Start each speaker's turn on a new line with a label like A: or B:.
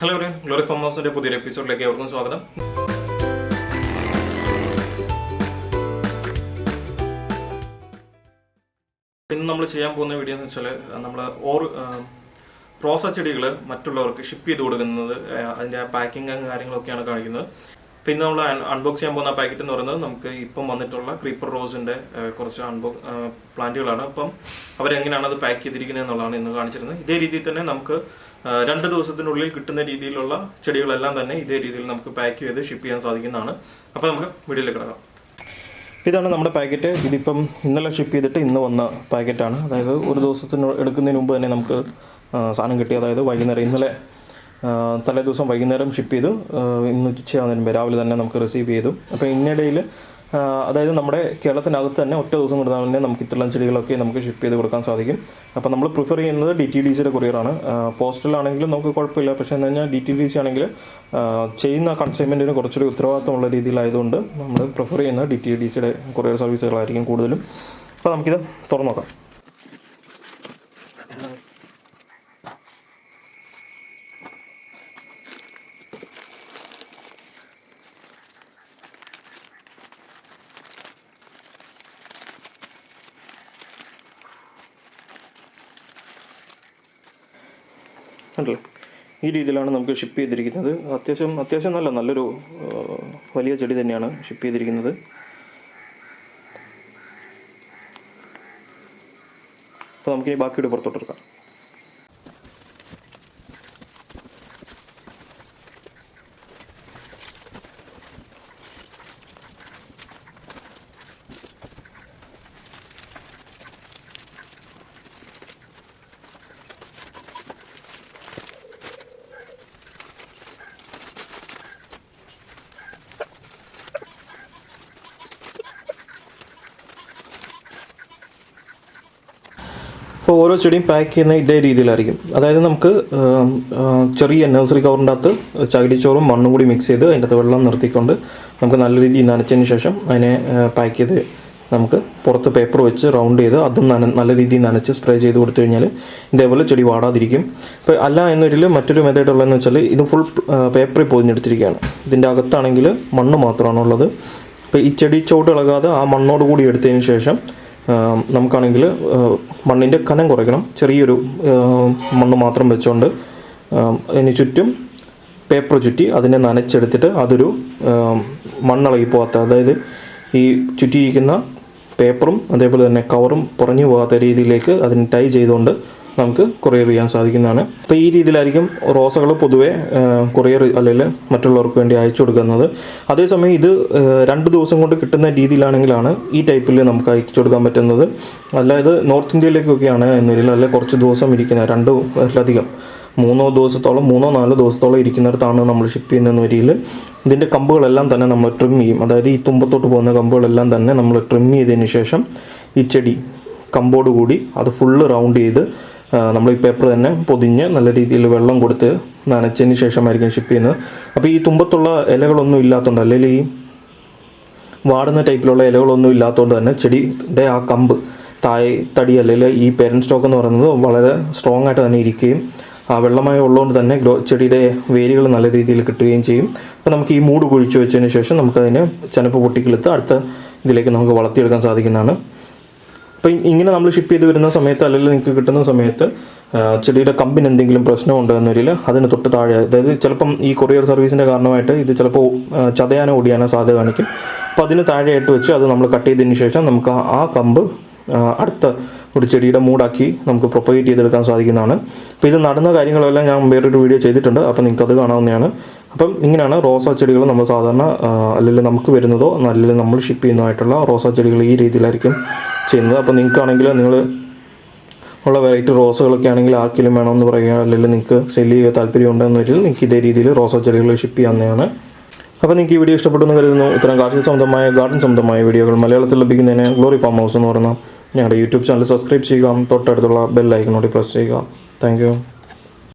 A: Hello ഒരു glory farm ഹൗസിന്റെ പുതിയൊരു എപ്പിസോഡിലേക്ക് അവർക്കും സ്വാഗതം. പിന്നെ നമ്മൾ ചെയ്യാൻ പോകുന്ന വീഡിയോ എന്ന് വെച്ചാൽ നമ്മൾ ഓർ റോസ ചെടികൾ മറ്റുള്ളവർക്ക് ഷിപ്പ് ചെയ്ത് കൊടുക്കുന്നത് അതിന്റെ പാക്കിംഗ് കാര്യങ്ങളൊക്കെയാണ് കാണിക്കുന്നത്. പിന്നെ നമ്മൾ അൺബോക്സ് ചെയ്യാൻ പോകുന്ന പാക്കറ്റ് എന്ന് പറയുന്നത് നമുക്ക് ഇപ്പം വന്നിട്ടുള്ള ക്രീപ്പർ റോസിന്റെ കുറച്ച് അൺബോ പ്ലാന്റുകളാണ് അപ്പം അവരെങ്ങനെയാണ് അത് പാക്ക് ചെയ്തിരിക്കുന്നത് എന്നുള്ളതാണ് ഇന്ന് കാണിച്ചിരുന്നത്. ഇതേ രീതിയിൽ തന്നെ നമുക്ക് രണ്ട് ദിവസത്തിനുള്ളിൽ കിട്ടുന്ന രീതിയിലുള്ള ചെടികളെല്ലാം തന്നെ ഇതേ രീതിയിൽ നമുക്ക് പാക്ക് ചെയ്ത് ഷിപ്പ് ചെയ്യാൻ സാധിക്കുന്നതാണ്. അപ്പോൾ നമുക്ക് വീഡിയോയിൽ കിടക്കാം. ഇതാണ് നമ്മുടെ പാക്കറ്റ് ഇതിപ്പം ഇന്നലെ ഷിപ്പ് ചെയ്തിട്ട് ഇന്ന് വന്ന പാക്കറ്റാണ് അതായത് ഒരു ദിവസത്തിന് എടുക്കുന്നതിന് മുമ്പ് തന്നെ നമുക്ക് സാധനം കിട്ടി. അതായത് വൈകുന്നേരം ഇന്നലെ തലേ ദിവസം വൈകുന്നേരം ഷിപ്പ് ചെയ്തു. ഇന്ന് ഉച്ചയാകുന്നതിന് മുമ്പ് രാവിലെ തന്നെ നമുക്ക് റിസീവ് ചെയ്തു. അപ്പോൾ ഇന്നിടയിൽ അതായത് നമ്മുടെ കേരളത്തിനകത്ത് തന്നെ ഒറ്റ ദിവസം കൊണ്ട് തന്നെ നമുക്ക് ഇത്തരം ചെടികളൊക്കെ നമുക്ക് ഷിപ്പ് ചെയ്ത് കൊടുക്കാൻ സാധിക്കും. അപ്പോൾ നമ്മൾ പ്രിഫർ ചെയ്യുന്നത് ഡി ടി ഡി സിയുടെ കൊറിയറാണ് പോസ്റ്റലാണെങ്കിലും നമുക്ക് കുഴപ്പമില്ല. പക്ഷേ എന്ന് കഴിഞ്ഞാൽ ഡി ടി ഡി സി ആണെങ്കിൽ ചെയ്യുന്ന കൺസൈൻമെന്റിന് കുറച്ചുകൂടി ഉത്തരവാദിത്തമുള്ള രീതിയിലായതുകൊണ്ട് നമ്മൾ പ്രിഫർ ചെയ്യുന്നത് ഡി ടി ഡി സിയുടെ കൊറിയർ സർവീസുകളായിരിക്കും കൂടുതലും. അപ്പോൾ നമുക്കിത് തുറന്നു നോക്കാം. കണ്ടല്ലോ ഈ രീതിയിലാണ് നമുക്ക് ഷിപ്പ് ചെയ്തിരിക്കുന്നത്. അത്യാവശ്യം അത്യാവശ്യം നല്ല നല്ലൊരു വലിയ ചെടി തന്നെയാണ് ഷിപ്പ് ചെയ്തിരിക്കുന്നത്. അപ്പോൾ നമുക്കിനി ബാക്കിയുടെ പുറത്തോട്ട് അപ്പോൾ ഓരോ ചെടിയും പാക്ക് ചെയ്യുന്ന ഇതേ രീതിയിലായിരിക്കും. അതായത് നമുക്ക് ചെറിയ നഴ്സറി കവറിന്റെ അകത്ത് ചകിരിച്ചോറും മണ്ണും കൂടി മിക്സ് ചെയ്ത് അതിന്റെ അകത്ത് വെള്ളം നിർത്തിക്കൊണ്ട് നമുക്ക് നല്ല രീതിയിൽ നനച്ചതിന് ശേഷം അതിനെ പാക്ക് ചെയ്ത് നമുക്ക് പുറത്ത് പേപ്പർ വെച്ച് റൗണ്ട് ചെയ്ത് അതും നന നല്ല രീതിയിൽ നനച്ച് സ്പ്രേ ചെയ്ത് കൊടുത്തു കഴിഞ്ഞാൽ ഇതേപോലെ ചെടി വാടാതിരിക്കും. ഇപ്പോൾ അല്ല എന്നൊരിൽ മറ്റൊരു മെത്തേഡ് ഉള്ളതെന്ന് വെച്ചാൽ ഇത് ഫുൾ പേപ്പറിൽ പൊതിഞ്ഞെടുത്തിരിക്കുകയാണ്. ഇതിന്റെ അകത്താണെങ്കിൽ മണ്ണ് മാത്രമാണുള്ളത്. അപ്പോൾ ഈ ചെടി ചോട്ട് ഇളകാതെ ആ മണ്ണോട് കൂടി എടുത്തതിന് ശേഷം നമുക്കാണെങ്കിൽ മണ്ണിന്റെ കനം കുറയ്ക്കണം. ചെറിയൊരു മണ്ണ് മാത്രം വെച്ചുകൊണ്ട് അതിന് ചുറ്റും പേപ്പർ ചുറ്റി അതിനെ നനച്ചെടുത്തിട്ട് അതൊരു മണ്ണിളകി പോകാത്ത അതായത് ഈ ചുറ്റിയിരിക്കുന്ന പേപ്പറും അതേപോലെ തന്നെ കവറും പുറഞ്ഞു പോകാത്ത രീതിയിലേക്ക് അതിന് ടൈ ചെയ്തുകൊണ്ട് നമുക്ക് കൊറിയർ ചെയ്യാൻ സാധിക്കുന്നതാണ്. അപ്പോൾ ഈ രീതിയിലായിരിക്കും റോസകൾ പൊതുവെ കൊറിയർ അല്ലെങ്കിൽ മറ്റുള്ളവർക്ക് വേണ്ടി അയച്ചു കൊടുക്കുന്നത്. അതേസമയം ഇത് രണ്ട് ദിവസം കൊണ്ട് കിട്ടുന്ന രീതിയിലാണെങ്കിലാണ് ഈ ടൈപ്പിൽ നമുക്ക് അയച്ചു കൊടുക്കാൻ പറ്റുന്നത്. അല്ലാതെ നോർത്ത് ഇന്ത്യയിലേക്കൊക്കെയാണ് എന്നതിൽ അല്ലെ കുറച്ച് ദിവസം ഇരിക്കുന്ന രണ്ട് അതിലധികം മൂന്നോ ദിവസത്തോളം മൂന്നോ നാലോ ദിവസത്തോളം ഇരിക്കുന്നിടത്താണ് നമ്മൾ ഷിപ്പ് ചെയ്യുന്ന വരിയിൽ ഇതിന്റെ കമ്പുകളെല്ലാം തന്നെ നമ്മൾ ട്രിം ചെയ്യും. അതായത് ഈ തുമ്പത്തോട്ട് പോകുന്ന കമ്പുകളെല്ലാം തന്നെ നമ്മൾ ട്രിം ചെയ്തതിന് ശേഷം ഈ ചെടി കമ്പോട് കൂടി അത് ഫുള്ള് റൗണ്ട് ചെയ്ത് നമ്മൾ ഈ പേപ്പർ തന്നെ പൊതിഞ്ഞ് നല്ല രീതിയിൽ വെള്ളം കൊടുത്ത് നനച്ചതിന് ശേഷമായിരിക്കും ഷിപ്പ് ചെയ്യുന്നത്. അപ്പോൾ ഈ തുമ്പത്തുള്ള ഇലകളൊന്നും ഇല്ലാത്തതുകൊണ്ട് അല്ലെങ്കിൽ ഈ വാടുന്ന ടൈപ്പിലുള്ള ഇലകളൊന്നും ഇല്ലാത്തതുകൊണ്ട് തന്നെ ചെടിയുടെ ആ കമ്പ് തായ് തടി അല്ലെങ്കിൽ ഈ പേരൻ സ്റ്റോക്ക് എന്ന് പറയുന്നത് വളരെ സ്ട്രോങ് ആയിട്ട് തന്നെ ഇരിക്കുകയും ആ വെള്ളമായി ഉള്ളതുകൊണ്ട് തന്നെ ഗ്രോ ചെടിയുടെ വേരുകൾ നല്ല രീതിയിൽ കിട്ടുകയും ചെയ്യും. അപ്പോൾ നമുക്ക് ഈ മൂട് കുഴിച്ച് വെച്ചതിന് ശേഷം നമുക്കതിനെ ചനപ്പ് പൊട്ടിക്കലെത്ത് അടുത്ത ഇതിലേക്ക് നമുക്ക് വളർത്തിയെടുക്കാൻ സാധിക്കുന്നതാണ്. അപ്പോൾ ഇങ്ങനെ നമ്മൾ ഷിപ്പ് ചെയ്ത് വരുന്ന സമയത്ത് അല്ലെങ്കിൽ നിങ്ങൾക്ക് കിട്ടുന്ന സമയത്ത് ചെടിയുടെ കമ്പിന് എന്തെങ്കിലും പ്രശ്നം എന്നൊരിൽ അതിന് തൊട്ട് താഴെ അതായത് ചിലപ്പം ഈ കൊറിയർ സർവീസിന്റെ കാരണമായിട്ട് ഇത് ചിലപ്പോൾ ചതയാനോ ഓടിയാനോ സാധ്യത കാണിക്കും അപ്പോൾ അതിന് താഴെയായിട്ട് വെച്ച് അത് നമ്മൾ കട്ട് ചെയ്തതിന് ശേഷം നമുക്ക് ആ കമ്പ് അടുത്ത ഒരു ചെടിയുടെ മൂടാക്കി നമുക്ക് പ്രൊപ്പഗേറ്റ് ചെയ്തെടുക്കാൻ സാധിക്കുന്നതാണ്. അപ്പോൾ ഇത് നടന്ന കാര്യങ്ങളെല്ലാം ഞാൻ വേറൊരു വീഡിയോ ചെയ്തിട്ടുണ്ട്. അപ്പോൾ നിങ്ങൾക്ക് അത് കാണാവുന്നതാണ്. അപ്പം ഇങ്ങനെയാണ് റോസാ ചെടികൾ നമ്മൾ സാധാരണ അല്ലെങ്കിൽ നമുക്ക് വരുന്നതോ അല്ലെങ്കിൽ നമ്മൾ ഷിപ്പ് ചെയ്യുന്നതായിട്ടുള്ള റോസാ ചെടികൾ ഈ രീതിയിലായിരിക്കും ചെയ്യുന്നത്. അപ്പോൾ നിങ്ങൾക്കാണെങ്കിൽ നിങ്ങൾ ഉള്ള വെറൈറ്റി റോസുകളൊക്കെ ആണെങ്കിൽ ആർക്കെങ്കിലും വേണമെന്ന് പറയുക അല്ലെങ്കിൽ നിങ്ങൾക്ക് സെല്ല് ചെയ്യുക താല്പര്യമുണ്ടെന്ന് വെച്ചാൽ നിങ്ങൾക്ക് ഇതേ രീതിയിൽ റോസാ ചെടികൾ ഷിപ്പ് ചെയ്യാവുന്നതാണ്. അപ്പോൾ നിങ്ങൾക്ക് ഈ വീഡിയോ ഇഷ്ടപ്പെട്ടെന്ന് കരുതുന്നു. ഇത്തരം കാർഷിക സംബന്ധമായ ഗാർഡൻ സംബന്ധമായ വീഡിയോകൾ മലയാളത്തിൽ ലഭിക്കുന്നതിന് ഗ്ലോറി ഫാം ഹൗസ് എന്ന് പറയുന്ന ഞങ്ങളുടെ യൂട്യൂബ് ചാനൽ സബ്സ്ക്രൈബ് ചെയ്യുക. തൊട്ടടുത്തുള്ള ബെൽ ഐക്കണോടി പ്രസ് ചെയ്യുക. താങ്ക്